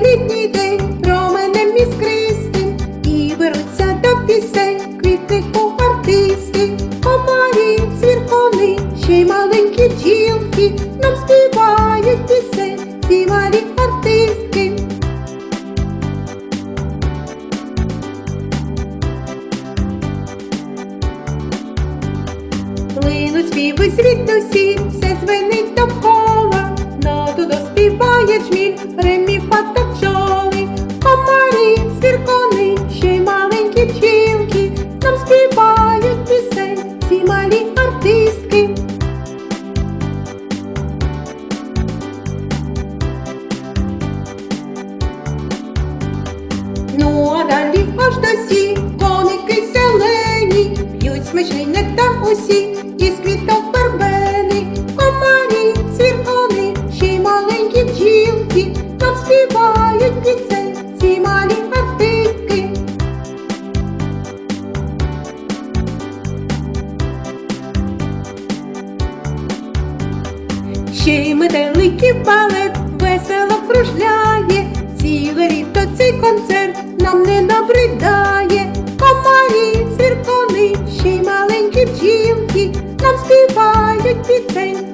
цілий літній день променем міст і беруться до пісень квіти у артисти, комарі, цвіркони, ще й маленькі бджілки нам співають пісень, співалі артистки. Плинуть співи світ усі, все звенить довкола, на дудо співає жміль. Ну, а далі аж до сі, коники зелені, п'ють смачний нектар усі, із квіток вербени, комарі, цвіркони, ще й маленькі бджілки, нам співають пісень, ці малі артистки. Ще й метеликів балет ціле цей концерт нам не набридає. Комарі, цвіркони, ще й маленькі бджілки, нам співають пісень.